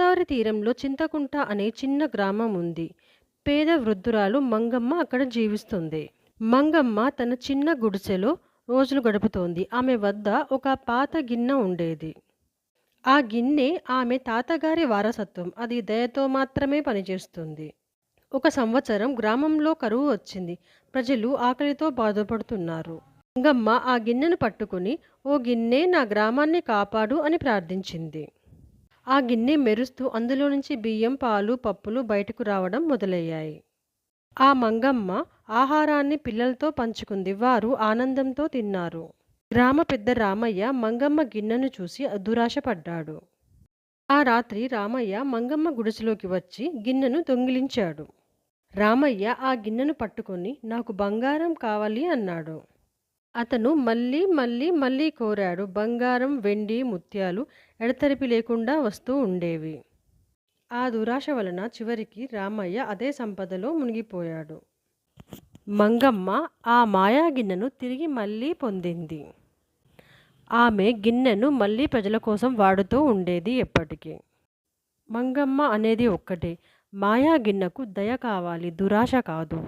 గోదావరి తీరంలో చింతకుంట అనే చిన్న గ్రామం ఉంది. పేద వృద్ధురాలు మంగమ్మ అక్కడ జీవిస్తుంది. మంగమ్మ తన చిన్న గుడిసెలో రోజులు గడుపుతోంది. ఆమె వద్ద ఒక పాత గిన్నె ఉండేది. ఆ గిన్నె ఆమె తాతగారి వారసత్వం. అది దయతో మాత్రమే పనిచేస్తుంది. ఒక సంవత్సరం గ్రామంలో కరువు వచ్చింది. ప్రజలు ఆకలితో బాధపడుతున్నారు. మంగమ్మ ఆ గిన్నెను పట్టుకుని ఓ గిన్నె నా గ్రామాన్ని కాపాడు అని ప్రార్థించింది. ఆ గిన్నె మెరుస్తూ అందులో నుంచి బియ్యం, పాలు, పప్పులు బయటకు రావడం మొదలయ్యాయి. ఆ మంగమ్మ ఆహారాన్ని పిల్లలతో పంచుకుంది. వారు ఆనందంతో తిన్నారు. గ్రామ పెద్ద రామయ్య మంగమ్మ గిన్నెను చూసి దురాశపడ్డాడు. ఆ రాత్రి రామయ్య మంగమ్మ గుడిసెలోకి వచ్చి గిన్నెను దొంగిలించాడు. రామయ్య ఆ గిన్నెను పట్టుకొని నాకు బంగారం కావాలి అన్నాడు. అతను మళ్ళీ మళ్ళీ మళ్ళీ కోరాడు. బంగారం, వెండి, ముత్యాలు ఎడతెరిపి లేకుండా వస్తూ ఉండేవి. ఆ దురాశ వలన చివరికి రామయ్య అదే సంపదలో మునిగిపోయాడు. మంగమ్మ ఆ మాయా గిన్నెను తిరిగి మళ్ళీ పొందింది. ఆమె గిన్నెను మళ్ళీ ప్రజల కోసం వాడుతూ ఉండేది ఎప్పటికీ. మంగమ్మ అనేది ఒక్కటే మాయా గిన్నెకు దయ కావాలి దురాశ కాదు.